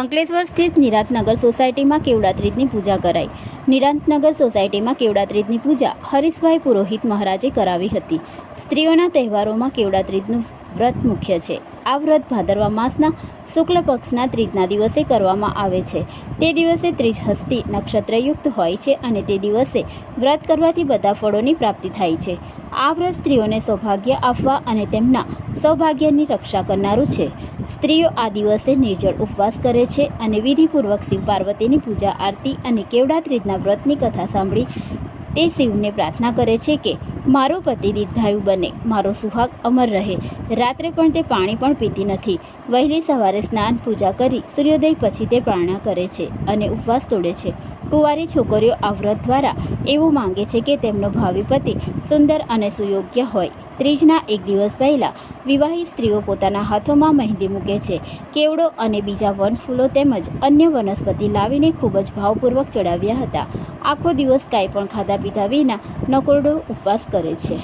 અંકલેશ્વર સ્થિત નિરાંતનગર સોસાયટીમાં કેવડા ત્રીજની પૂજા કરાઈ. નિરાંતનગર સોસાયટીમાં કેવડા ત્રીજની પૂજા હરીશભાઈ પુરોહિત મહારાજે કરાવી હતી. સ્ત્રીઓના તહેવારોમાં કેવડા ત્રીજનું વ્રત મુખ્ય છે. આ વ્રત ભાદરવા માસના શુક્લ પક્ષના ત્રીજના દિવસે કરવામાં આવે છે. તે દિવસે ત્રીજ હસ્તી નક્ષત્રયુક્ત હોય છે અને તે દિવસે વ્રત કરવાથી બધા ફળોની પ્રાપ્તિ થાય છે. આ વ્રત સ્ત્રીઓને સૌભાગ્ય આપવા અને તેમના સૌભાગ્યની રક્ષા કરનારું છે. સ્ત્રીઓ આ દિવસે નિર્જળ ઉપવાસ કરે છે અને વિધિપૂર્વક શિવ પાર્વતીની પૂજા, આરતી અને કેવડાત્રીજના વ્રતની કથા સાંભળી તે શિવને પ્રાર્થના કરે છે કે મારો પતિ દીર્ઘાયુ બને, મારો સુહાગ અમર રહે. રાત્રે પણ તે પાણી પણ પીતી નથી. વહેલી સવારે સ્નાન, પૂજા કરી સૂર્યોદય પછી તે પ્રાર્થના કરે છે અને ઉપવાસ તોડે છે. કુંવારી છોકરીઓ આ વ્રત દ્વારા એવું માંગે છે કે તેમનો ભાવિ પતિ સુંદર અને સુયોગ્ય હોય. ત્રીજના એક દિવસ પહેલાં વિવાહિત સ્ત્રીઓ પોતાના હાથોમાં મહેંદી મૂકે છે. કેવડો અને બીજા વનફૂલો તેમજ અન્ય વનસ્પતિ લાવીને ખૂબ જ ભાવપૂર્વક ચડાવ્યા હતા. આખો દિવસ કાંઈ પણ ખાધા પીધા વિના નકોરડો ઉપવાસ કરે છે.